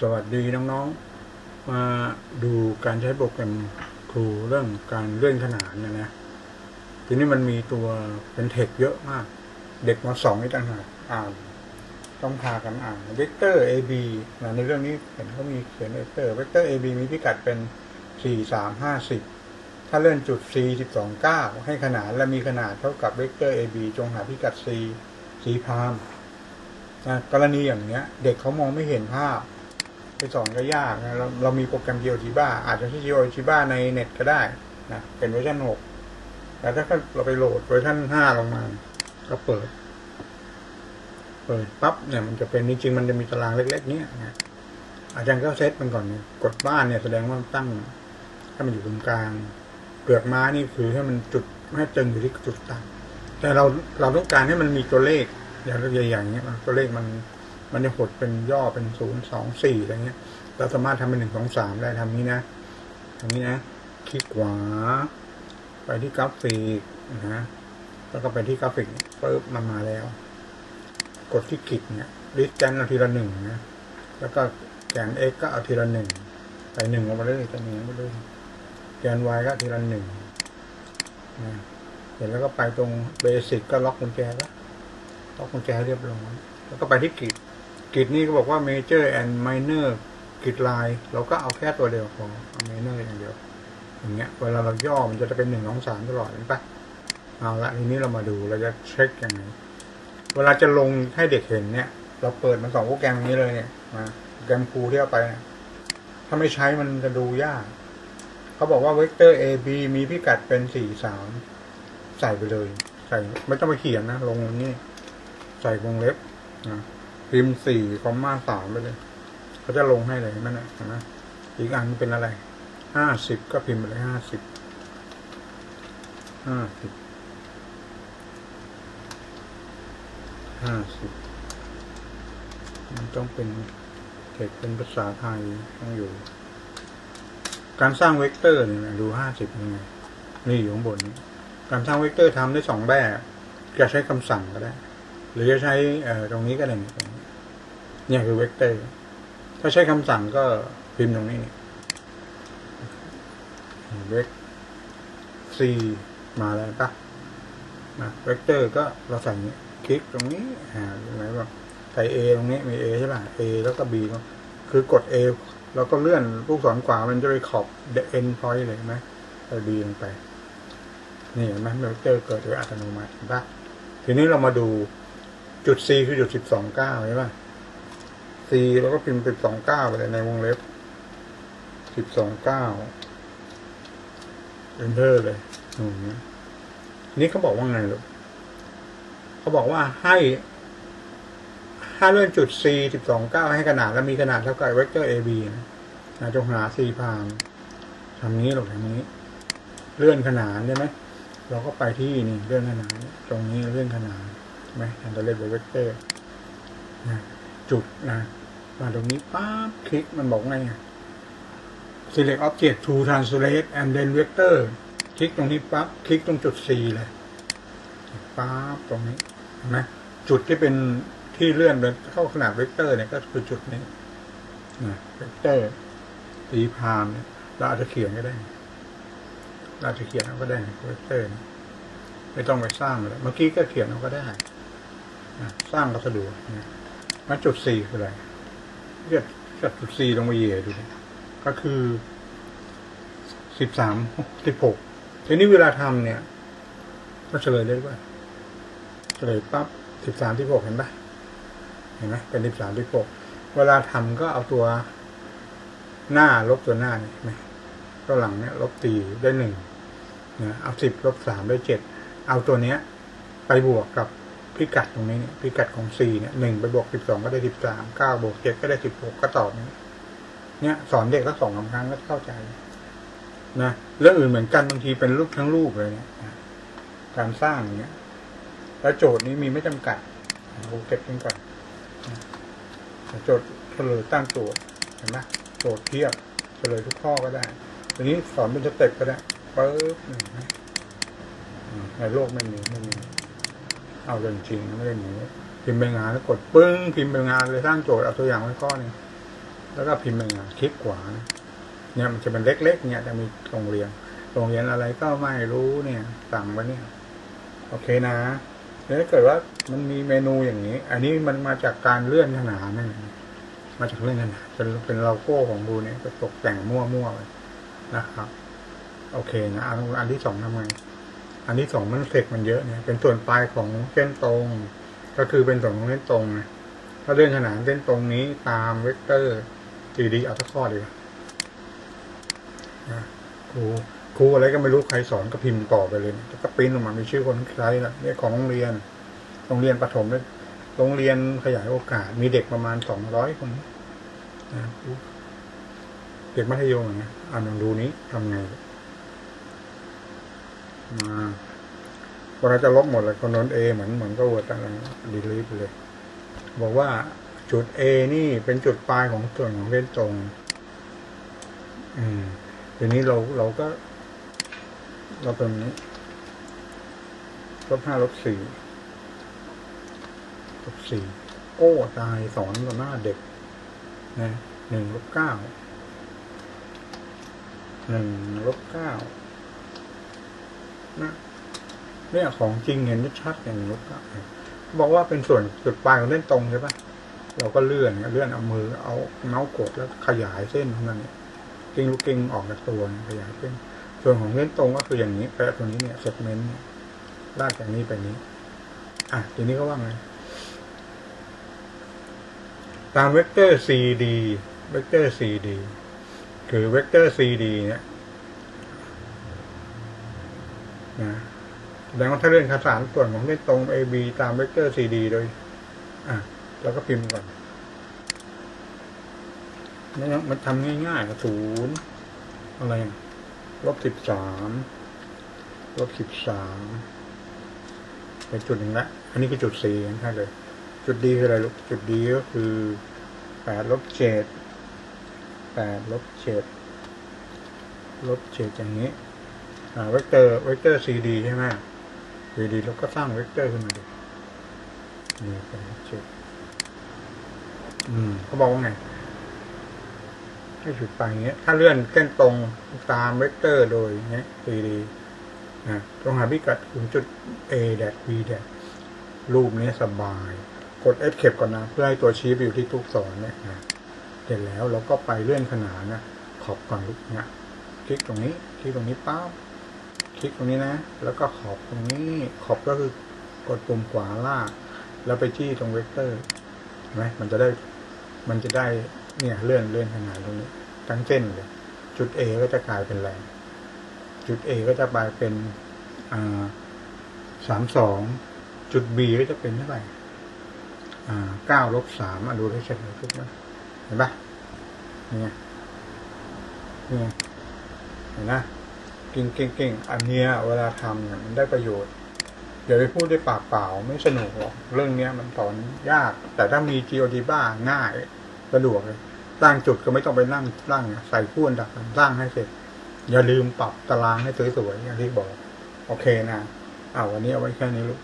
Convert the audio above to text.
สวัสดีน้องๆ มาดูการใช้โปรแกรมครูเรื่องการเลื่อนขนานนะนะ ทีนี้มันมีตัวเป็นเทคเยอะมาก เด็กมาสองนี่ต่างหากอ่าน ต้องพากันอ่านเวกเตอร์ AB นะในเรื่องนี้เห็นเขามีเขียนเวกเตอร์เวกเตอร์ AB มีพิกัดเป็นสี่สามห้าสิบถ้าเลื่อนจุด C สิบสองเก้าให้ขนานและมีขนาดเท่ากับเวกเตอร์ AB จงหาพิกัด C C พามนะกรณีอย่างเนี้ย เด็กเขามองไม่เห็นภาพ ไปสอนก็ยากนะเราเรามีโปรแกรม GeoGebra อาจจะใช้ GeoGebra ในเน็ตก็ได้นะเป็นเวอร์ชัน6แต่ถ้าเราไปโหลดเวอร์ชัน5ลงมา ก็เปิด เปิดปั๊บเนี่ยมันจะเป็นจริงๆมันจะมีตารางเล็ก ๆ เนี้ยนะอาจารย์ก็เซตมันก่อนเนี่ยกดบ้านเนี่ยแสดงว่าตั้งให้มันอยู่ตรงกลางเปลือกม้านี่คือให้มันจุดให้ตึงอยู่ที่จุดตั้งแต่เราเราต้องการให้มันมีตัวเลขอย่างใหญ่ๆเนี้ยตัวเลขมัน มันจะหดเป็นย่อเป็นศูนย์สองสี่อะไรเงี้ย เราสามารถทำเป็นหนึ่งสองสามได้ทำนี้นะทำนี้นะ คลิกขวา ไปที่กราฟิกนะฮะแล้วก็ไปที่กราฟิกปุ๊บมันมาแล้ว กดที่คลิกเนี่ยดิสแกนเอาทีละหนึ่งนะ แล้วก็แกน x ก็เอาทีละหนึ่งไปหนึ่งลงมาเลยจะหนึ่งไปเลยแกน y ก็ทีละหนึ่งนะเสร็จแล้วก็ไปตรงเบสิกก็ล็อกกุญแจแล้วล็อกกุญแจเรียบร้อยแล้วก็ไปที่กริด กริดนี่ก็บอกว่า major and minor กริดลน์เราก็เอาแค่ตัวเดียวพอเอา minor อย่างเดียว อย่างเงี้ย เวลาเราย่อมันจะเป็นหนึ่งสองสามตลอดเห็นปะเอาละทีนี้เรามาดูเราจะเช็คยังไงเวลาจะลงให้เด็กเห็นเนี่ย เราเปิดมันสองโปรแกรมนี้เลยเนี่ยมาโปรแกรมครูที่เอาไปนี่ยถ้าไม่ใช้มันจะดูยากเขาบอกว่าเวกเตอร์ AB มีพิกัดเป็นสี่สามใส่ไปเลย ใส่ไม่ต้องไปเขียนนะ ลงอย่างนี้ ใส่วงเล็บนะ พิมพ์สี่คอมมาสามไปเลยเขาจะลงให้เลยเห็นไหมนะเห็นไหมอีกอันเป็นอะไรห้าสิบก็พิมพ์ไปเลยห้าสิบห้าสิบห้าสิบมันต้องเป็นเทคเป็นภาษาไทยต้องอยู่ การสร้างเวกเตอร์เนี่ยดูห้าสิบยังไงนี่อยู่ข้างบนนี้การสร้างเวกเตอร์ทำได้สองแบบจะใช้คำสั่งก็ได้ หรือจะใช้ตรงนี้ก็ได้เนี่ยคือเวกเตอร์ ถ้าใช้คำสั่งก็พิมพ์ตรงนี้เวกซีมาแล้วปะนะเวกเตอร์ก็เราใส่นี้คลิกตรงนี้หาตรงไหนบ้างใส่ A ตรงนี้มี A ใช่ป่ะ A แล้วก็ B ก็คือกด A แล้วก็เลื่อนลูกศรขวามันจะไปขอบ end point เลยไหมไป B ลงไป นี่เห็นไหมเวกเตอร์เกิดโดยอัตโนมัติเห็นปะทีนี้เรามาดู จุด C คือจุดสิบสองเก้าใช่ปะ C เราก็พิมพ์สิบสองเก้าไปเลยในวงเล็บสิบสองเก้า enter เลยอืมนี่เขาบอกว่าไงลูกเขาบอกว่าให้ถ้าเลื่อนจุด C สิบสองเก้าให้ขนาดแล้วมีขนาดเท่ากับเวกเตอร์ AB นะจงหา C พามทำนี้หรอกทำนี้ เลื่อนขนานใช่ไหมเราก็ไปที่นี่เลื่อนขนาน ตรงนี้เลื่อนขนาน ใช่ไหมแทนตัวเลขเวกเตอร์นะจุดนะมาตรงนี้ปั๊บคลิกมันบอกไงอะ select object to translate and then vector คลิกตรงนี้ปั๊บคลิกตรงจุด C เลยปั๊บตรงนี้เห็นไหมจุดที่เป็นที่เลื่อนเป็นเข้าขนาดเวกเตอร์เนี่ยก็คือจุดนี้นะเวกเตอร์สีพามเนี่ยเราอาจจะเขียนก็ได้เราจะเขียนเอาก็ได้เวกเตอร์ไม่ต้องไปสร้างเลยเมื่อกี้ก็เขียนเอาก็ได้ สร้างก็สะดวกนะมาจุด C คืออะไรเรียกจัดจุด C ลงมาเหย่ดูดิก็คือสิบสามสิบหกทีนี้เวลาทำเนี่ยก็เฉลยได้ด้วยเฉลยปั๊บสิบสามที่หกเห็นปะเห็นไหมเป็นสิบสามที่หกเวลาทำก็เอาตัวหน้าลบตัวหน้านี่นไหมตัวหลังเนี่ย ลบตีได้หนึ่งนะเอาสิบลบสามได้เจ็ดเอาตัวเนี้ย ไปบวกกับ พิกัดตรงนี้เนี่ยพิกัดของ c เนี่ยหนึ่งไปบวกสิบสองก็ได้สิบสามเก้าบวกเจ็ดก็ได้สิบหกก็ตอบนี้เนี่ย สอนเด็กก็สองสาครั้งก็เข้าใจนะเรื่องอื่นเหมือนกันบางทีเป็นรูปทั้งรูปเลยเนี่ยการสร้างอย่างเงี้ย แล้วโจทย์นี้มีไม่จำกัดเราเก็บกันก่อนนะโจทย์เฉลยตั้งโจทย์เห็นไหมโจทย์เทียบเฉลยทุกข้อก็ได้ทีนี้สอนเป็นสเต็ปก็ได้ปึ๊บในโลกไม่มีไม่มี เอาเรื่องจริงไม่ได้หนีพิมพ์ไปงานแล้วกดปึ้งพิมพ์ไปงานเลยสร้างโจทย์เอาตัวอย่างไว้ข้อหนึงแล้วก็พิมพ์หนึ่งอะคลิกขวาเนี่ยมันจะเป็นเล็กๆ เนี่ยจะมีโรงเรียนโรงเรียนอะไรก็ไม่รู้เนี่ยสั่งไว้เนี่ย โอเคนะแล้วถ้าเกิดว่ามันมีเมนูอย่างนี้ อันนี้มันมาจากการเลื่อนขนานนั่นมาจากเลื่อนขนานเป็นเป็นโลโก้ของบูเนี่ยตกแต่งมั่วๆไปนะครับ โอเคนะอันที่สองทำไง อันที่สองมันเสกมันเยอะเนี่ยเป็นส่วนปลายของเส้นตรง ก็คือเป็นส่วนของเส้นตรงนะถ้าเลื่อนขนานเส้นตรงนี้ตามเวกเตอร์ดีดีเอาทักข้อดีกว่านะครูครูอะไรก็ไม่รู้ใครสอนก็พิมพ์ต่อไปเลยแล้วก็ปริ้นออกมามีชื่อคนใช้ละเนี่ยของโรงเรียน โรงเรียนประถมเนี่ยโรงเรียนขยายโอกาส มีเด็กประมาณสองร้อยคนนะครูเด็กมัธยมนะอ่านลองดูนี้ทำไง พอเราจะลบหมดเลยคนนนเอเหมือนเหมือนก็เวิร์ดอะไรดีลีทเลย บอกว่าจุด A นี่เป็นจุดปลายของส่วนของเส้นตรง อืมทีนี้เราเราก็ เราเป็นนี้ลบห้าลบสี่ลบสี่โอ้ตายสอนต่อหน้าเด็กนะหนึ่งลบเก้าหนึ่งลบเก้า เนี่ยของจริงเห็นชัดอย่างนี้ก็บอกว่าเป็นส่วนจุดปลายของเส้นตรงใช่ปะเราก็เลื่อนเลื่อนเอามือเอาเมาส์กดแล้วขยายเส้นของมันเนี่ยกิ้งลูกกิ้งออกจากตัวขยายเส้นส่วนของเส้นตรงก็คืออย่างนี้แปะตัวนี้เนี่ยเซกเมนต์ลากจากนี้ไปนี้ อะทีนี้ก็ว่าไงตามเวกเตอร์ CD เวกเตอร์ CD คือเวกเตอร์ CD เนี่ย นะ แสดงว่าถ้าเลื่อนขสารส่วนของเส้นตรง AB ตามเวกเตอร์ CD โดย อะ แล้วก็พิมพ์ก่อนนะครับมันทำง่ายๆศูนย์อะไรลบสิบสามลบสิบสามเป็นจุดหนึ่งละอันนี้คือจุดสี่ใช่เลย จุดดีคืออะไรลูกจุดดีก็คือแปดลบเจ็ดแปดลบเจ็ดลบเจ็ดอย่างนี้ เวกเตอร์เวกเตอร์ CD ใช่ไหม CD เราก็สร้างเวกเตอร์ขึ้นมาดูนี่เป็นจ็ดอืมเขาบอกว่าไงให้จุดไปอย่างเงี้ย ถ้าเลื่อนเส้นตรงตามเวกเตอร์โดยเงี้ย CD นะตรงหาพิกัดถึงจุด A แดด B แดดรูปนี้สบาย กด Escape ก่อนนะ เพื่อให้ตัวชี้ไปอยู่ที่ทุกศรเนี่ยนะเสร็จแล้วเราก็ไปเลื่อนขนานนะขอบก่อนลูกเนี่ยคลิกตรงนี้คลิกตรงนี้ปั๊บ ลิกตรงนี้นะ แล้วก็ขอบตรงนี้ขอบก็คือกดปุ่มขวาล่างแล้วไปจี้ตรงเวกเตอร์เห็นไหมมันจะได้มันจะได้เนี่ยเลื่อนเลื่อนขนาดตรงนี้ทั้งเส้นเลยจุด A ก็จะกลายเป็นแรงจุด A ก็จะกลายเป็นอ่าสามสองจุด B ก็จะเป็นเท่าไหร่อ่าเก้าลบสามอะดูได้ชัดเลยทุกนะเห็นปะเนี่ยเนี่ยเห็นนะ เก่งเก่งเก่งอันเนี้ยเวลาทำเนี่ยมันได้ประโยชน์อย่าไปพูดด้วยปากเปล่าไม่สนุกหรอกเรื่องเนี้ยมันสอนยาก แต่ถ้ามี GOD บ้างง่ายสะดวกเลยสร้างจุดก็ไม่ต้องไปนั่งสร้างใส่พูนดักสร้างให้เสร็จ อย่าลืมปรับตารางให้สวยๆอย่างที่บอก โอเคนะเอาวันนี้เอาไว้แค่นี้ลูก